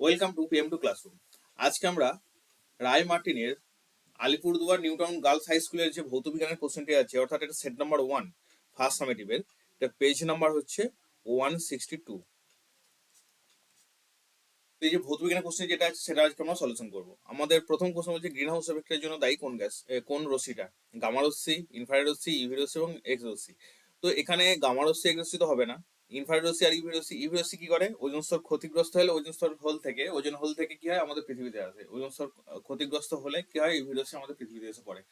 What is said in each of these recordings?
Welcome to PM two classroom আজকে আমরা রায় মার্টিনের আলিপুরদুয়ার নিউটাউন গার্লস হাই স্কুলের যে ভৌত বিজ্ঞানের কোশ্চেনটি আছে, অর্থাৎ এটা সেট নাম্বার ওয়ান ফার্স্ট সামেটিভের এটা পেজ নাম্বার হচ্ছে ওয়ান সিক্সটি টু এই যে ভৌত বিজ্ঞানের কোশ্চেন যেটা আছে, সেটা আজকে আমরা সলিউশন করব। আমাদের প্রথম কোশ্চেন হচ্ছে গ্রিন হাউস এফেক্টের জন্য দায়ী কোন গ্যাস কোন রশ্মিটা? গামা রশ্মি ইনফ্রারেড রশ্মি ইভি রশ্মি এবং এক্স রশ্মি। তো এখানে গামা রশ্মি এক্স রশ্মি তো হবে না। ইনফ্রারেড আর ইভি রশ্মি কি করে? ওজন স্তর ক্ষতিগ্রস্ত হলে ওজন স্তর হোল থেকে, ওজন হোল থেকে কি হয়? আমাদের পৃথিবীতে আসে। ওজন স্তর ক্ষতিগ্রস্ত হলে কি হয়? ইভি আমাদের পৃথিবীতে এসে পড়ে।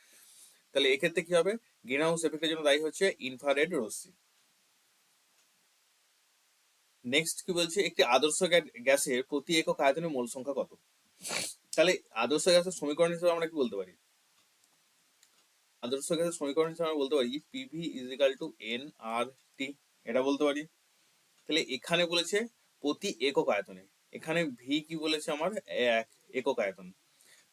তাহলে এক্ষেত্রে কি হবে? গ্রিন হাউস এফেক্টের জন্য দায়ী হচ্ছে ইনফ্রারেড রশ্মি নেক্সট কি বলছে? একটি আদর্শ গ্যাসের প্রতি একক আয়তনের মোল সংখ্যা কত? তাহলে আদর্শ গ্যাসের সমীকরণ হিসেবে আমরা কি বলতে পারি? আদর্শ গ্যাসের সমীকরণ হিসেবে আমরা বলতে পারি PV is equal to N R T এটা বলতে পারি। তাহলে এখানে বলেছে প্রতি একক আয়তনে। এখানে ভি কি বলেছে আমার? এক একক আয়তন।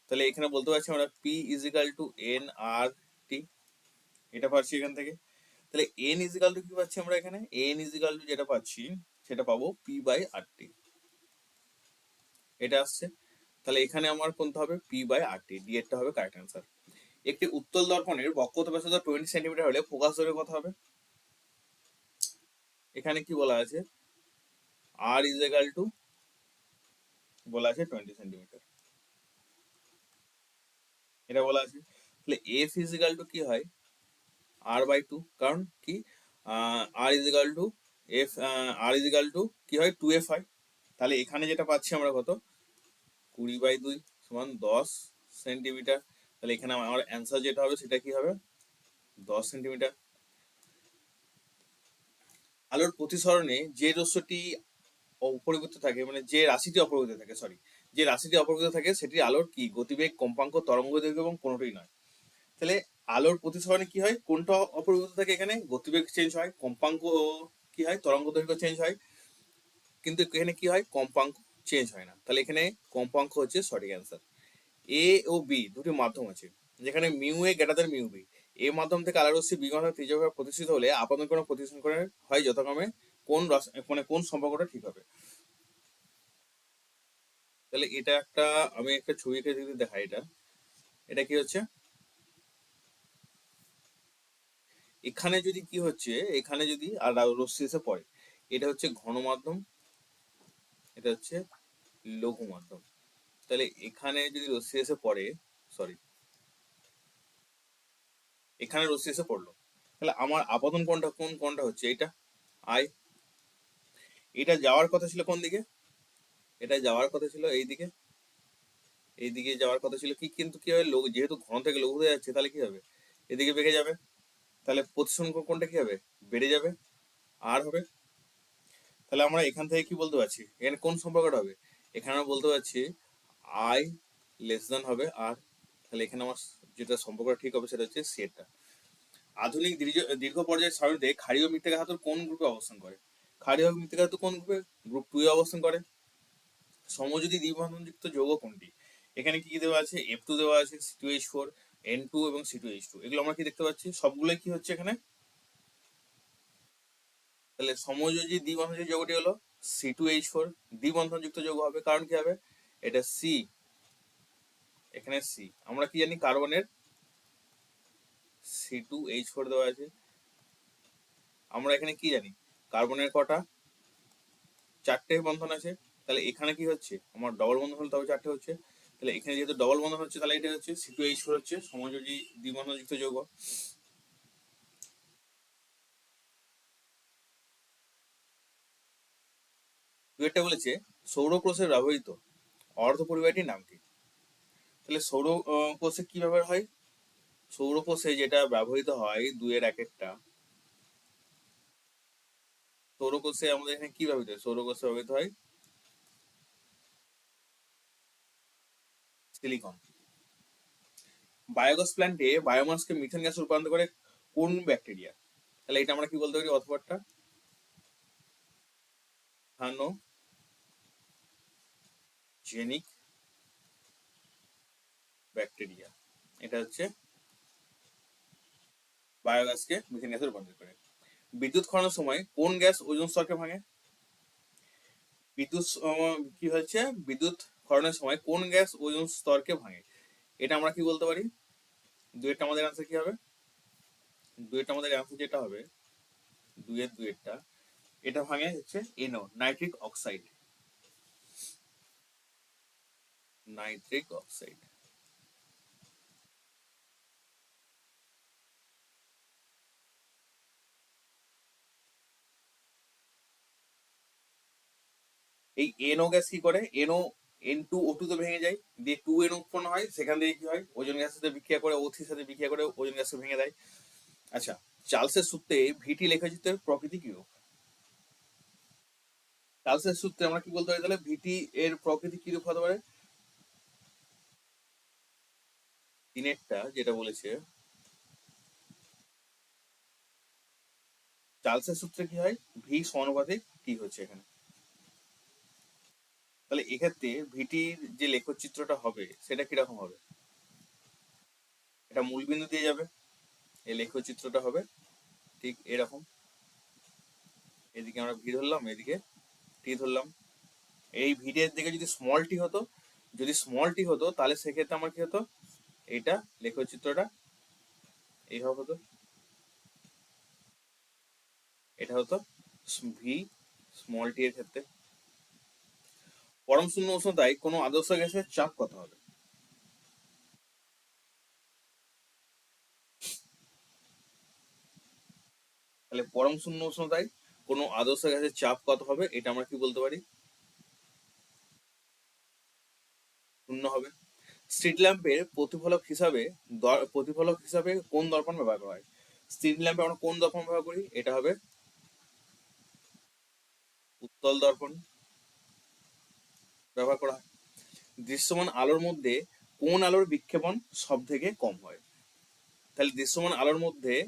তাহলে এখানে বলতে পারছি আমরা P is equal to N R T এটা পাচ্ছি এখান থেকে। তাহলে এন ইজ ইকাল টু কি পাচ্ছি আমরা এখানে? এন ইজ ইকাল টু যেটা পাচ্ছি, সেটা পাবো পি বাই আর টি এটা আসছে। তাহলে এখানে আমার কোনটা হবে? P by R T D এরটা হবে কারেক্ট অ্যান্সার একটি উত্তল দর্পণের বক্রতা ব্যাসার্ধ টোয়েন্টি সেন্টিমিটার হলে ফোকাস দৈর্ঘ্য কত হবে। এখানে কি বলা আছে? আর ইজ এগাল টু বলা আছে টোয়েন্টি সেন্টিমিটার এটা বলা আছে। তাহলে এফ ইজ ইকাল টু কি হয়? আর বাই টু কারণ কি? R is equal to F R is equal to কি হয়? টু এফ হয় তাহলে এখানে যেটা পাচ্ছি আমরা কত? কুড়ি বাই দুই সমান দশ সেন্টিমিটার তাহলে এখানে আমার অ্যান্সার যেটা হবে সেটা কি হবে? দশ সেন্টিমিটার আলোর প্রতিসরণে যে রস্যটি অপরিবর্তিত থাকে মানে যে রাশিটি অপরিবর্তিত থাকে সরি যে রাশিটি অপরিবর্তিত থাকে সেটি আলোর কি গতিবেগ, কম্পাঙ্ক, তরঙ্গ দৈর্ঘ্য এবং কোনোটাই নয়। তাহলে আলোর প্রতিসরণে কি হয়? কোনটা অপরিবর্তিত থাকে এখানে? গতিবেগ চেঞ্জ হয়, কম্পাঙ্ক কি হয়? তরঙ্গ দৈর্ঘ্য চেঞ্জ হয়। কিন্তু এখানে কি হয়? কম্পাঙ্ক চেঞ্জ হয় না। তাহলে এখানে কম্পাঙ্ক হচ্ছে সঠিক অ্যান্সার এ ও বি দুটি মাধ্যম আছে। যেখানে mu A greater than mu B এ মাধ্যম থেকে আলোর রশ্মি বি মাধ্যমে তীর্যভাবে প্রতিষ্ঠিত হলে আপাতন কোনো প্রতিষ্ঠান হয় যথাক্রমে কোন মানে কোন সম্পর্কটা ঠিক হবে। তাহলে এটা একটা আমি একটা ছবি এঁকে যদি দেখাই এটা এটা কি হচ্ছে? এখানে যদি কি হচ্ছে, এখানে যদি আর রশ্মি এসে পড়ে, এটা হচ্ছে ঘন মাধ্যম, এটা হচ্ছে লঘু মাধ্যম। তাহলে এখানে যদি রশ্মি এসে পড়ে সরি এখানে রশ্মি এসে পড়ল। তাহলে আমার আপাতন কোনটা কোন কোনটা হচ্ছে? এটা আই এটা যাওয়ার কথা ছিল কোন দিকে? এটা যাওয়ার কথা ছিল এই দিকে। এই দিকে যাওয়ার কথা ছিল কি? কিন্তু কি হবে? লঘু- যেহেতু ঘন থেকে লঘু হয়ে যাচ্ছে, তাহলে কি হবে? এদিকে বেঁকে যাবে। তাহলে প্রতিসরণ কোনটা কি হবে? বেড়ে যাবে। আর হবে? তাহলে আমরা এখান থেকে কি বলতে পারছি? এখানে কোন সম্পর্কটা হবে? এখানে আমরা বলতে পারছি আই লেস দেন হবে আর তাহলে এখানে আমার যেটা সম্পর্কটা ঠিক হবে সেটা হচ্ছে সেটটা আধুনিক দীর্ঘ দীর্ঘ পর্যায়ের সারণীতে ক্ষারীয় মৃত্তিকা ধাতুর কোন গ্রুপে অবস্থান করে? ক্ষারীয় মৃত্তিকা ধাতু কোন গ্রুপে? গ্রুপ টু এ অবস্থান করে। সমযোজী দ্বিবন্ধনযুক্ত যৌগ কোনটি? এখানে কি কি দেওয়া আছে? এফ টু দেওয়া আছে, C two H four, N two এবং সি টু এইচ টু। এগুলো আমরা কি দেখতে পাচ্ছি? সবগুলোই কি হচ্ছে এখানে? তাহলে সমযোজী দ্বিবন্ধনযুক্ত যৌগটি হলো সি টু এইচ ফোর। দ্বিবন্ধনযুক্ত যৌগ হবে, কারণ কি হবে? এটা সি এখানে সি আমরা কি জানি কার্বনের? সি টু এইচ ফোর দেওয়া আছে। আমরা এখানে কি জানি? কার্বনের কটা? চারটে বন্ধন আছে। তাহলে এখানে কি হচ্ছে? আমার ডবল বন্ধন হলে তবে চারটে হচ্ছে। তাহলে এখানে যেহেতু ডবল বন্ধন হচ্ছে, তাহলে এটা হচ্ছে সি টু এইচ ফোর হচ্ছে, সমযোজী দ্বিবন্ধনযুক্ত যৌগ। বলেছে সৌর ব্যবহৃত অর্ধ পরিবাহীটির নাম কি? তাহলে সৌর কোষে কি ব্যবহার হয়? সৌর কোষে যেটা ব্যবহৃত হয় দুয়ের এক একটা। সৌর কোষে আমাদের এখানে কি ব্যবহৃত হয়? সৌর কোষে ব্যবহৃত হয় সিলিকন বায়োগ্যাস প্ল্যান্টে বায়োমাসকে মিথেন গ্যাসে রূপান্তর করে কোন ব্যাকটেরিয়া তাহলে এটা আমরা কি বলতে পারি অথবাটা থানো জেনিক ব্যাকটেরিয়া এটা হচ্ছে বায়োগ্যাসকে মিথেন গ্যাসে রূপান্তর করে। বিদ্যুৎ খননের সময় কোন গ্যাস ওজোন স্তরকে ভাঙে? বিদ্যুৎ কি হচ্ছে? বিদ্যুৎ ক্ষরণের সময় কোন গ্যাস ওজোন স্তরকে ভাঙে? এটা আমরা কি বলতে পারি? দুয়েরটা আমাদের আনসার কি হবে? দুয়েরটা আমাদের আনসার যেটা হবে দুয়ের দুয়েরটা এটা ভাঙে হচ্ছে NO nitric oxide nitric oxide এই এনও গ্যাস কি করে? NO N two O two তে ভেঙে যায়। দিয়ে টু এন উৎপন্ন হয়, সেখান থেকে কি হয়? ওজন গ্যাসের সাথে বিক্রিয়া করে ও থ্রির সাথে বিক্রিয়া করে ওজন গ্যাসকে ভেঙে দেয়। আচ্ছা চার্লসের সূত্রে ভিটি লেখা লেখচিত্রের প্রকৃতি কি রূপ চার্লসের সূত্রে আমরা কি বলতে পারি তাহলে? ভিটি এর প্রকৃতি কি রূপ হতে পারে? তিনেরটা যেটা বলেছে, চার্লসের সূত্রে কি হয়? ভি সমানুপাতিক টি হচ্ছে এখানে? তাহলে এক্ষেত্রে ভিটির যে লেখচিত্রটা হবে, সেটা কীরকম হবে? এটা মূলবিন্দু দিয়ে যাবে, এই লেখচিত্রটা হবে ঠিক এরকম। এদিকে আমরা ভি ধরলাম, এদিকে টি ধরলাম। এই ভিডের দিকে যদি স্মল টি হতো, যদি স্মল টি হতো, তাহলে সেক্ষেত্রে আমার কি হতো? এইটা লেখচিত্রটা এইভাবে হতো। এটা হতো ভি স্মল টি এর ক্ষেত্রে। পরম শূন্য উষ্ণতায় কোনো আদর্শ গ্যাসের চাপ কত হবে? তাহলে পরম শূন্য উষ্ণতায় কোনো আদর্শ গ্যাসের চাপ কত হবে? এটা আমরা কি বলতে পারি? শূন্য হবে। স্ট্রিট ল্যাম্পের প্রতিফলক হিসাবে প্রতিফলক হিসাবে কোন দর্পণ ব্যবহার করা হয়? স্ট্রিট ল্যাম্পে আমরা কোন দর্পণ ব্যবহার করি? এটা হবে উত্তল দর্পণ। ব্যবহার করা হয়। দৃশ্যমান আলোর মধ্যে কোন আলোর বিক্ষেপণ সব থেকে কম হয়? তাহলে দৃশ্যমান আলোর মধ্যে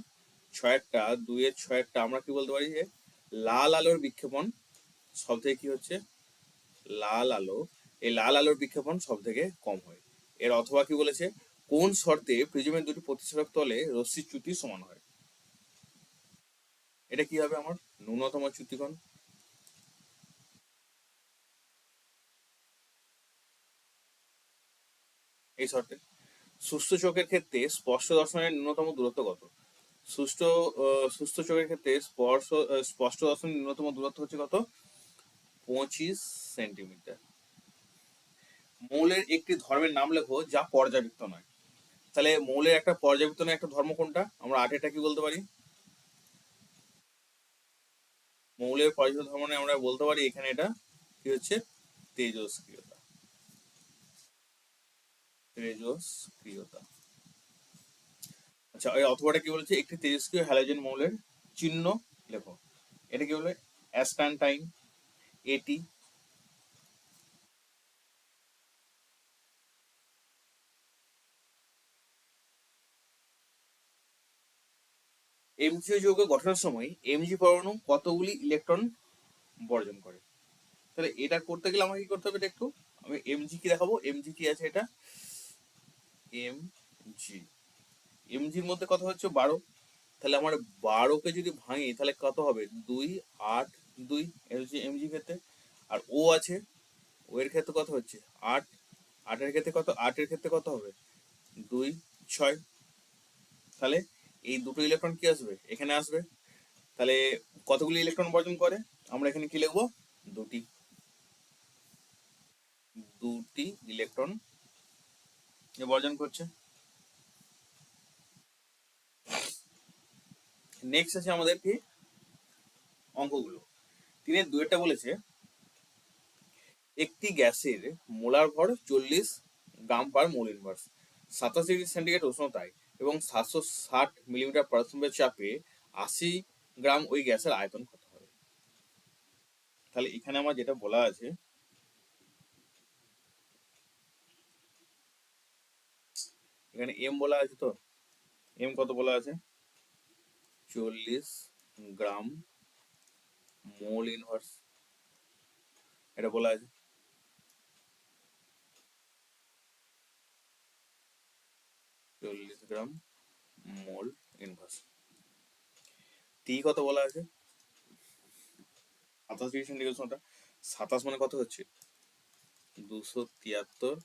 ছয়েরটা, দুইয়ের ছয়েরটা আমরা কি বলতে পারি যে লাল আলোর বিক্ষেপণ সব থেকে কি হচ্ছে? লাল আলো। এই লাল আলোর বিক্ষেপণ সব থেকে কম হয়। এর অথবা কি বলেছে? কোন শর্তে প্রিজমের দুটি প্রতিসরক তলে রশ্মির চ্যুতি সমান হয়? এটা কি হবে আমার? ন্যূনতম চ্যুতিকোণ। এই শর্তে। সুস্থ চোখের ক্ষেত্রে স্পষ্ট দর্শনের ন্যূনতম দূরত্ব কত? সুস্থ সুস্থ চোখের ক্ষেত্রে স্পর্শ স্পষ্ট দর্শনের ন্যূনতম দূরত্ব হচ্ছে কত? পঁচিশ সেন্টিমিটার। মৌলের একটি ধর্মের নাম লেখো যা পর্যাবৃত্ত নয়। তাহলে মৌলের একটা পর্যাবৃত্ত নয়, একটা ধর্ম কোনটা? আমরা আটেটা কি বলতে পারি? মৌলের পর্যাবৃত্ত ধর্ম আমরা বলতে পারি এখানে এটা কি হচ্ছে? তেজস্ক্রিয়তা। আচ্ছা এটা এমজিও যৌগ গঠনের সময় এমজি পরমাণু কতগুলি ইলেকট্রন বর্জন করে? তাহলে এটা করতে গেলে আমাকে কি করতে হবে একটু? আমি এমজি কি দেখাবো? এমজি কি আছে এটা? এম জি এমজির মধ্যে কত হচ্ছে বারো। তাহলে আমার বারোকে যদি ভাঙি, তাহলে কত হবে? দুই, আট, দুই, এটা হচ্ছে এমজি ক্ষেত্রে। আর ও আছে ও এর ক্ষেত্রে কত হচ্ছে? আট। আটের ক্ষেত্রে কত? আটের ক্ষেত্রে কত হবে? দুই, ছয়। তাহলে এই দুটো ইলেকট্রন কি আসবে? এখানে আসবে। তাহলে কতগুলি ইলেকট্রন বর্জন করে? আমরা এখানে কি লিখব? দুটি। দুটি ইলেকট্রন বর্জন করছে। নেক্সট আছে আমাদের কি? অঙ্কগুলো। তিনের দুয়েরটা বলেছে, একটি গ্যাসের মোলার ভর চল্লিশ গ্রাম পার মোল ইনভার্স সাতাশ ডিগ্রি সেন্টিগ্রেড উষ্ণতায় এবং সাতশো ষাট মিলিমিটার পারস্পরিক চাপে আশি গ্রাম ওই গ্যাসের আয়তন কত হবে। তাহলে এখানে আমার যেটা বলা আছে এখানে এম বলা আছে তো? এম কত বলা আছে? চল্লিশ গ্রাম মোল ইনভার্স এটা বলা আছে। চল্লিশ গ্রাম মোল ইনভার্স টি কত বলা আছে? সাতাশ ডিগ্রি সেন্টিগ্রেড উষ্ণতা সাতাশ মানে কত হচ্ছে? দুশো তিয়াত্তর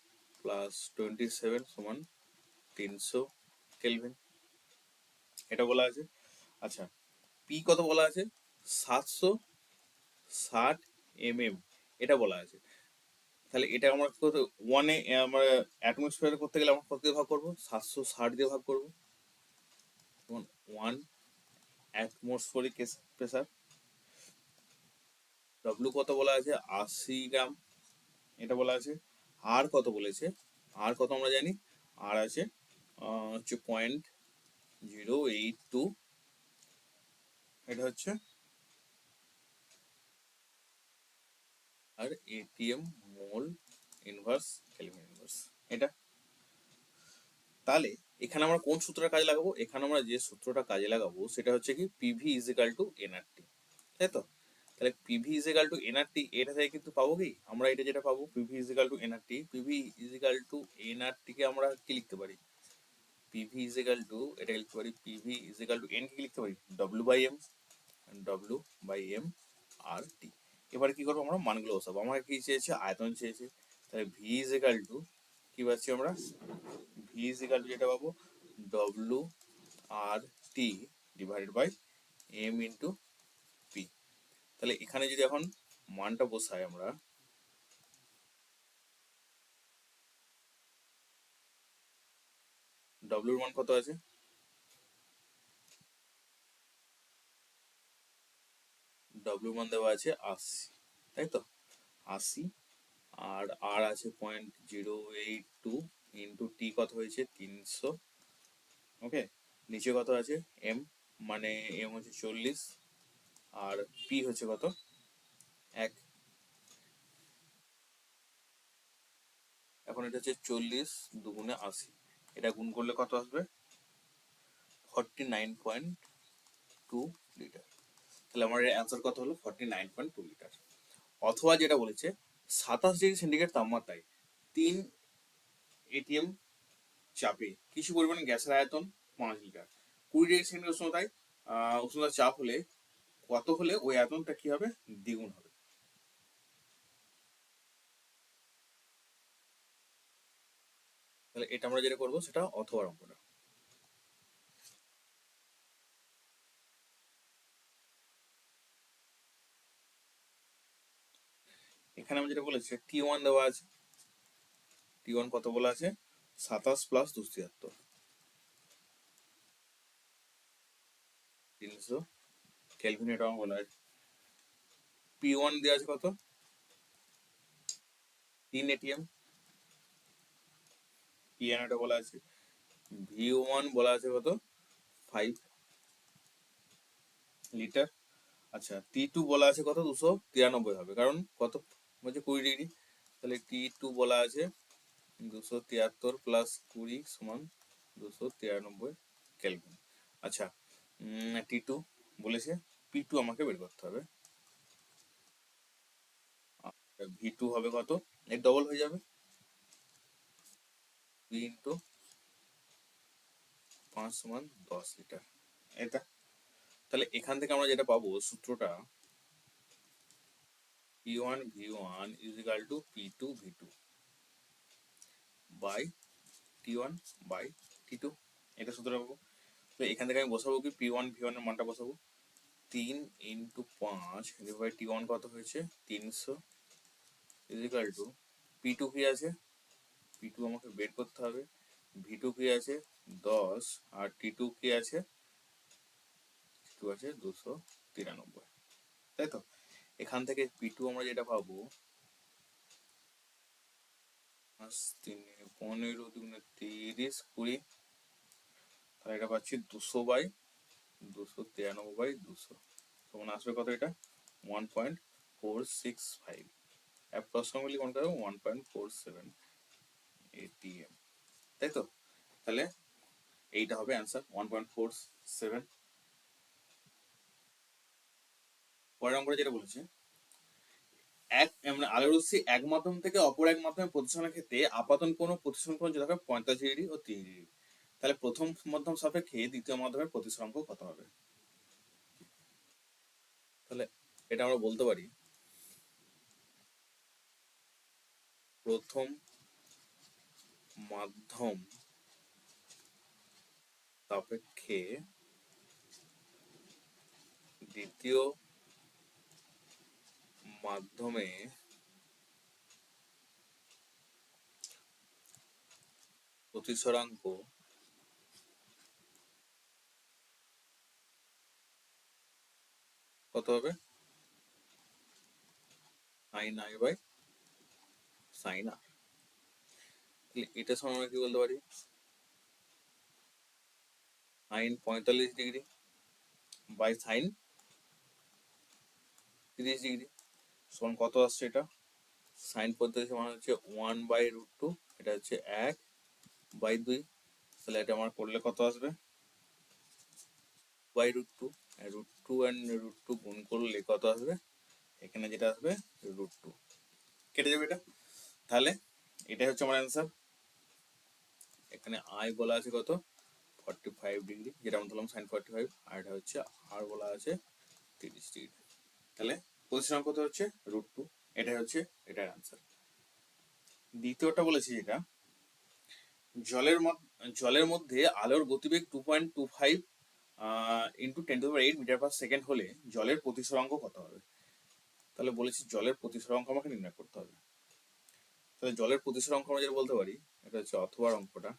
প্লাস টোয়েন্টি সেভেন সমান তিনশো কেলভিন। এটা বলা আছে। আচ্ছা পি কত বলা আছে? সাতশো ষাট এম এম এটা বলা আছে। তাহলে এটা আমরা ওয়ানে আমরা অ্যাটমসফিয়ার করতে গেলে আমরা কত দিয়ে ভাগ করব? সাতশো ষাট দিয়ে ভাগ করব। ওয়ান অ্যাটমসফরিক প্রেসার ডব্লু কত বলা আছে? আশি গ্রাম এটা বলা আছে। আর কত বলেছে? আর কত আমরা জানি? আর আছে হচ্ছে পয়েন্ট জিরো এইট টু এটা হচ্ছে R ATM mole inverse kelvin inverse এটা। তাহলে এখানে আমরা কোন সূত্রটা কাজে লাগাবো? এখানে আমরা যে সূত্রটা কাজে লাগাবো সেটা হচ্ছে কি PV is equal to NRT তাই তো? তাহলে PV is equal to NRT এটা থেকে কিন্তু পাবো কি? আমরা এটা যেটা পাবো PV is equal to NRT PV is equal to NRT কে আমরা কি লিখতে পারি? পিভি ইজ ইকাল টু এটা লিখতে পারি PV is equal to N কি লিখতে পারি? W by M W by M R T এবারে কি করব আমরা? মানগুলো বসাবো। আমার কি চেয়েছে? আয়তন চেয়েছে। তাহলে ভি ইজ ইকাল টু কি পাচ্ছি আমরা? ভি ইজ ইকাল টু যেটা পাবো? W R T divided by M into P তাহলে এখানে যদি এখন মানটা বসাই আমরা ডব্লিউর মান কত আছে? ডব্লিউ মান দেওয়া আছে আশি, তাই তো? আশি, আর আর আছে point zero eight two into T কত হয়েছে? তিনশো ওকে নিচে কত আছে? এম মানে এম হচ্ছে চল্লিশ, আর পি হচ্ছে কত? এক। এখন এটা হচ্ছে চল্লিশ দুগুণে আশি। এটা গুণ করলে কত আসবে? Forty nine point two litre তাহলে আমার অ্যান্সার কত হলো? Forty nine point two litre অথবা যেটা বলেছে, সাতাশ ডিগ্রি সেন্টিগ্রেড তাপমাত্রায় তিন এটিএম চাপে কিছু পরিমাণে গ্যাসের আয়তন পাঁচ লিটার কুড়ি ডিগ্রি সেন্টিগ্রেড উষ্ণতায় উষ্ণতার চাপ হলে কত হলে ওই আয়তনটা কি হবে? দ্বিগুণ হবে। তাহলে এটা আমরা যেটা করব সেটা অথবা অঙ্কটা। এখানে আমি যেটা বলেছি টি ওয়ান দেওয়া আছে। টি ওয়ান কত বলা আছে? সাতাশ প্লাস দুশো তিয়াত্তর। তিনশো। আমার বলা আছে। পি ওয়ান দেওয়া আছে কত? তিন এটিএম পি এন এটা বলা আছে। ভি ওয়ান বলা আছে কত? ফাইভ লিটার আচ্ছা টি টু বলা আছে কত? দুশো তিরানব্বই হবে। কারণ কত? বলছে কুড়ি ডিগ্রি। তাহলে টি টু বলা আছে দুশো তিয়াত্তর প্লাস কুড়ি সমান দুশো তিরানব্বই কেলভিন আচ্ছা টি টু বলেছে। পি টু আমাকে বের করতে হবে। ভি টু হবে কত? এর ডবল হয়ে যাবে। দুই ইন্টু পাঁচ সমান দশ লিটার। এটা? তাহলে এখান থেকে আমরা যেটা পাবো সূত্রটা P one V one is equal to P two V two by T one by T two এটা সূত্র পাবো। তো এখান থেকে আমি বসাবো কি? পি ওয়ান ভি ওয়ানের মানটা বসাবো। তিন ইন্টু পাঁচ ডিভাইড টি ওয়ান কত হয়েছে? তিনশো। Is equal to P two কি আছে? পি টু আমাকে বের করতে হবে। ভি টু কি আছে? দশ। আর টি টু কি আছে? টু আছে দুশো তিরানব্বই। তাই তো? এখান থেকে পি টু আমরা যেটা পাবো তিনে পনেরো দুগুণে তিরিশ কুড়ি। তাহলে এটা পাচ্ছি দুশো বাই, দুশো তিরানব্বই বাই দুশো। তখন আসবে কত এটা? One point four six five approximately কোনটা one point four seven atm তাই তো? তাহলে এইটা হবে answer one point four seven পরের অঙ্কটা যেটা বলেছে, এক মানে আলোর এক মাধ্যম থেকে অপর এক মাধ্যমে প্রতিসরণের ক্ষেত্রে আপাতন কোন প্রতিসরণ কোণ যেটা হবে পঁয়তাল্লিশ ডিগ্রি ও তিরিশ ডিগ্রি। তাহলে প্রথম মাধ্যম সাপেক্ষে দ্বিতীয় মাধ্যমের প্রতিসরণ কোণ কত হবে? তাহলে এটা আমরা বলতে পারি, প্রথম মাধ্যম সাপেক্ষে দ্বিতীয় মাধ্যমে প্রতিসরাঙ্ক কত হবে? Sine i by sine r এটা সমান আমরা কি বলতে পারি? সাইন পঁয়তাল্লিশ ডিগ্রি বাই সাইন তিরিশ ডিগ্রি সমান কত আসছে এটা? সাইন পঁয়তাল্লিশ মানে হচ্ছে ওয়ান বাই রুট টু এটা হচ্ছে এক বাই দুই। তাহলে এটা আমার করলে কত আসবে? By root two root two and root two গুণ করলে কত আসবে? এখানে যেটা আসবে রুট টু কেটে যাবে এটা? তাহলে এটাই হচ্ছে আমার অ্যান্সার এখানে আই বলা আছে কত? ফর্টি ফাইভ ডিগ্রি যেটা আমরা ধরলাম সাইন ফর্টি ফাইভ আর এটা হচ্ছে আর বলা আছে তিরিশ ডিগ্রি তাহলে পজিশন কত হচ্ছে? রুট টু এটাই হচ্ছে, এটার অ্যান্সার দ্বিতীয়টা বলেছি যেটা, জলের জলের মধ্যে আলোর গতিবেগ two point two five into ten to eight metre per second হলে জলের প্রতিসরাঙ্ক কত হবে? তাহলে বলেছি জলের প্রতিসরাঙ্ক আমাকে নির্ণয় করতে হবে। তাহলে জলের প্রতিসরাঙ্ক আমরা যেটা বলতে পারি, এটা হচ্ছে অথবার অঙ্কটা।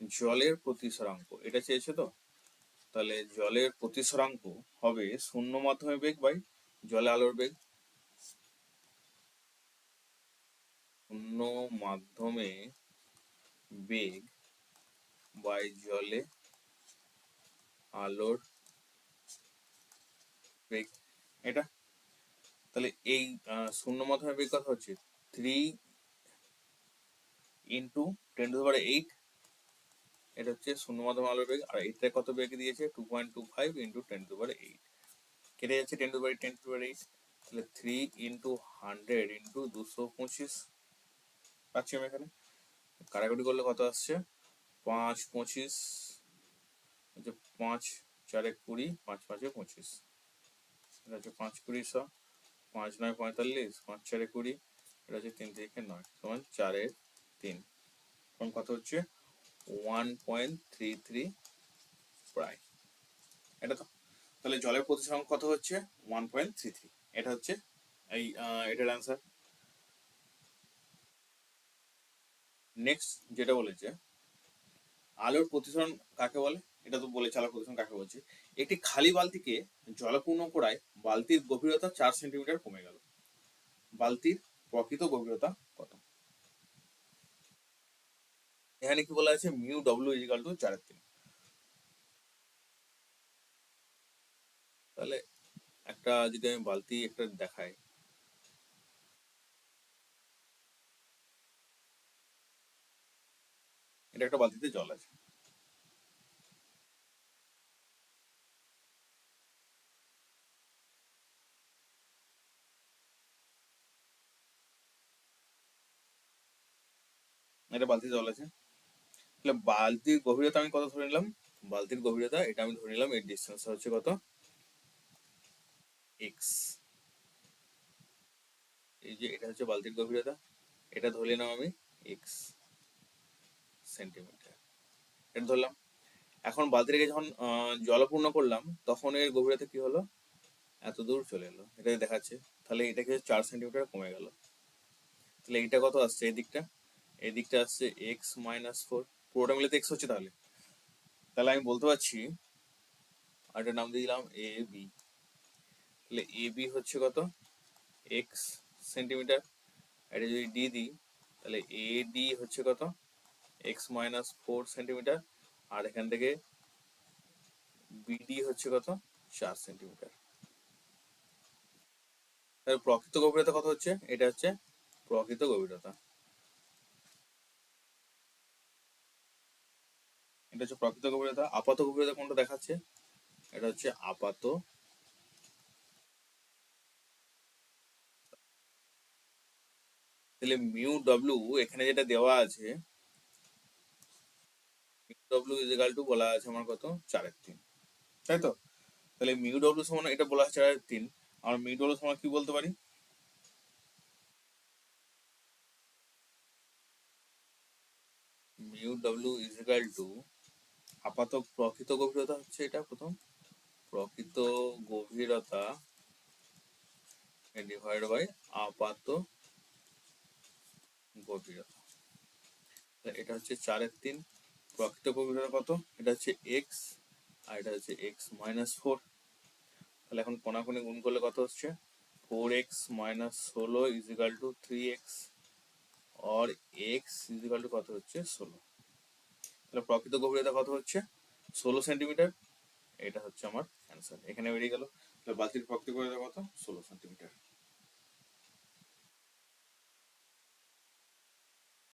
জলের প্রতিসরাঙ্ক এটা চেয়েছে তো? তাহলে জলের প্রতিসরাঙ্ক হবে শূন্য মাধ্যমে বেগ বাই জলে আলোর বেগ। শূন্য মাধ্যমে বেগ বাই জলে আলোর বেগ। এটা? তাহলে এই শূন্য মাধ্যমে কত হচ্ছে। Three into ten to power eight এটা হচ্ছে শূন্য মাধ্যমে আলোর বেগ, আর এইটায় কত বেগ দিয়েছে? Two point two five into ten to power eight কেটে যাচ্ছে ten to power ten to power eight তাহলে থ্রি ইন্টু হান্ড্রেড ইন্টু দুশো পঁচিশ। পাচ্ছি আমি এখানে? কাটাকুটি করলে কত আসছে? পাঁচ পঁচিশ হচ্ছে পাঁচ, চারে কুড়ি, পাঁচ পাঁচে পঁচিশ। এটা হচ্ছে পাঁচ কুড়ি শ। পাঁচ নয় পঁয়তাল্লিশ, পাঁচ চারে কুড়ি, এটা হচ্ছে তিন থেকে নয়, সমান চারের তিন। এখন কত হচ্ছে? ওয়ান পয়েন্ট থ্রি থ্রি প্রায়। এটা তো তাহলে জলের প্রতিসরাঙ্ক কত হচ্ছে? One point three three. এটা হচ্ছে এই এটার অ্যান্সার নেক্সট যেটা বলেছে, আলোর প্রতিসরণ কাকে বলে? এটা তো বলেছে, আলোর প্রতিসরণ কাকে বলছে? একটি খালি বালতিকে জলপূর্ণ করায় বালতির গভীরতা চার সেন্টিমিটার কমে গেল। বালতির প্রকৃত গভীরতা কত? এখানে কি বলা আছে? মিউ ডব্লিউ ইজিকাল টু চারের তিন। তাহলে একটা যদি আমি বালতি একটা দেখাই। এটা একটা বালতিতে জল আছে। এটা বালতি জল আছে। তাহলে বালতির গভীরতা আমি কত ধরে নিলাম? বালতির গভীরতা, এটা আমি ধরে নিলাম, এর ডিস্টেন্স হচ্ছে কত? এক্স এই যে এটা হচ্ছে বালতির গভীরতা, এটা ধরে নিলাম আমি এক্স সেন্টিমিটার এটা ধরলাম। এখন বালতি থেকে যখন জলপূর্ণ করলাম, তখন এর গভীরতা কি হলো? এত দূর চলে এলো। এটা দেখাচ্ছে। তাহলে এটাকে চার সেন্টিমিটার কমে গেল। তাহলে এইটা কত আসছে? এই দিকটা। এই দিকটা আসছে এক্স মাইনাস ফোর পুরোটা মিলে এক্স হচ্ছে তাহলে। তাহলে আমি বলতে পারছি, আর নাম দিয়ে দিলাম এ বি তাহলে এ বি হচ্ছে কত? এক্স সেন্টিমিটার এটা যদি ডি দিই, তাহলে এ ডি হচ্ছে কত? এক্স মাইনাস ফোর সেন্টিমিটার আর এখান থেকে বিডি হচ্ছে কত? চার সেন্টিমিটার তাহলে প্রকৃত গভীরতা কত হচ্ছে? এটা হচ্ছে প্রকৃত গভীরতা। এটা হচ্ছে প্রকৃত গভীরতা আপাত গভীরতা কোনটা দেখাচ্ছে? এটা হচ্ছে আপাত। তাহলে মিউ ডব্লিউ এখানে যেটা দেওয়া আছে, মিউ ডব্লিউ টু বলা আছে আমার কত? চারের তিন। তাই তো? তাহলে মিউ ডব্লিউ সমান এটা বলা আছে চারের তিন। আর মিড হলো সময় কি বলতে পারি? মিউ ডাব্লিউ ইজ ইকাল টু আপাত প্রকৃত গভীরতা হচ্ছে এটা প্রথম। প্রকৃত গভীরতা ডিভাইড বাই আপাত গভীরতা। এটা হচ্ছে চারের তিন। প্রকৃত গভীরতা কত? এটা হচ্ছে এক্স আর এটা হচ্ছে এক্স মাইনাস ফোর তাহলে এখন কোনাকুনি গুণ করলে কত হচ্ছে? ফোর এক্স মাইনাস ষোলো is equal to three x or x is equal to কত হচ্ছে? ষোলো। তাহলে প্রকৃত গভীরতা কত হচ্ছে? ষোলো সেন্টিমিটার। এটা হচ্ছে আমার অ্যান্সার এখানে বেরিয়ে গেল। তাহলে বালতির প্রকৃত গভীরতা কত? ষোলো সেন্টিমিটার।